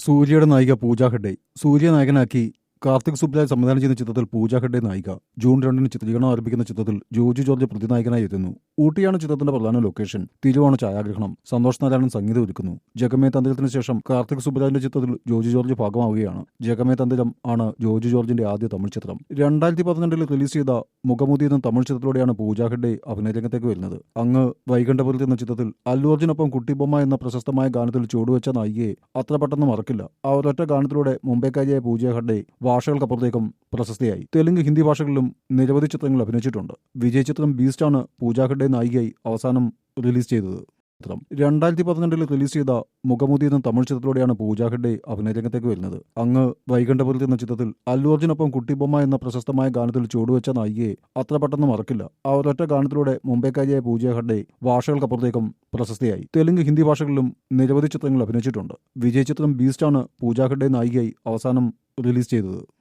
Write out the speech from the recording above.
സൂര്യയുടെ നായിക പൂജ ഹെഡെ സൂര്യ നായകനാക്കി കാർത്തിക് സുബ്ലാൽ സംവിധാനം ചെയ്യുന്ന ചിത്രത്തിൽ പൂജ ഹെഡ്ഡെ നായിക ജൂൺ രണ്ടിന് ചിത്രീകരണം ആരംഭിക്കുന്ന ചിത്രത്തിൽ ജോജു ജോർജ് പ്രതിനായകനായി എത്തുന്നു. ഊട്ടിയാണ് ചിത്രത്തിന്റെ പ്രധാന ലൊക്കേഷൻ തിരുവാണ് ഛായാഗ്രഹണം. സന്തോഷ് നാരായണൻ സംഗീതം ഒരുക്കുന്നു. ജഗമേ തന്തിലത്തിന് ശേഷം കാർത്തിക് സുബ്രാജിന്റെ ചിത്രത്തിൽ ജോജു ജോർജ് ഭാഗമാവുകയാണ്. ജഗമേ തന്തിലം ആണ് ജോജു ജോർജിന്റെ ആദ്യ തമിഴ് ചിത്രം. രണ്ടായിരത്തി പതിനെട്ടിൽ റിലീസ് ചെയ്ത മുഖമുതി എന്ന തമിഴ് ചിത്രത്തിലൂടെയാണ് പൂജ ഹെഡ്ഡെ അഭിനയരംഗത്തേക്ക് വരുന്നത്. അങ്ങ് വൈകണ്ഠപുരത്ത് എന്ന ചിത്രത്തിൽ അല്ലു അർജുനൊപ്പം കുട്ടിബൊമ്മ എന്ന പ്രശസ്തമായ ഗാനത്തിൽ ചുവടുവെച്ച നായികയെ അത്ര പെട്ടെന്ന് മറക്കില്ല. ആ ഒരൊറ്റ ഗാനത്തിലൂടെ മുംബൈക്കാരിയായ പൂജ ഹെഡെ ഭാഷകൾക്കപ്പുറത്തേക്കും പ്രശസ്തിയായി. തെലുങ്ക് ഹിന്ദി ഭാഷകളിലും നിരവധി ചിത്രങ്ങൾ അഭിനയിച്ചിട്ടുണ്ട്. വിജയ ചിത്രം ബീസ്റ്റാണ് പൂജാ ഹെഡ്ഡെ നായികയായി അവസാനം റിലീസ് ചെയ്തത്. ചിത്രം രണ്ടായിരത്തി പന്ത്രണ്ടിൽ റിലീസ് ചെയ്ത മുഖമുതി എന്ന തമിഴ് ചിത്രത്തിലൂടെയാണ് പൂജ ഹെഡ്ഡെ അഭിനയ രംഗത്തേക്ക് വരുന്നത്. അങ്ങ് വൈകണ്ഠപുരത്ത് എന്ന ചിത്രത്തിൽ അല്ലു അർജുനൊപ്പം കുട്ടിബൊമ്മ എന്ന പ്രശസ്തമായ ഗാനത്തിൽ ചുവടുവെച്ച നായികയെ അത്ര പെട്ടെന്ന് മറക്കില്ല. ആ ഒരൊറ്റ ഗാനത്തിലൂടെ മുംബൈക്കാരിയായ പൂജ ഹെഡ്ഡെ ഭാഷകൾക്കപ്പുറത്തേക്കും പ്രശസ്തിയായി. തെലുങ്ക് ഹിന്ദി ഭാഷകളിലും നിരവധി ചിത്രങ്ങൾ അഭിനയിച്ചിട്ടുണ്ട്. വിജയ ചിത്രം ബീസ്റ്റാണ് പൂജ ഹെഡ്ഡെ നായികയായി അവസാനം റിലീസ് ചെയ്തത്.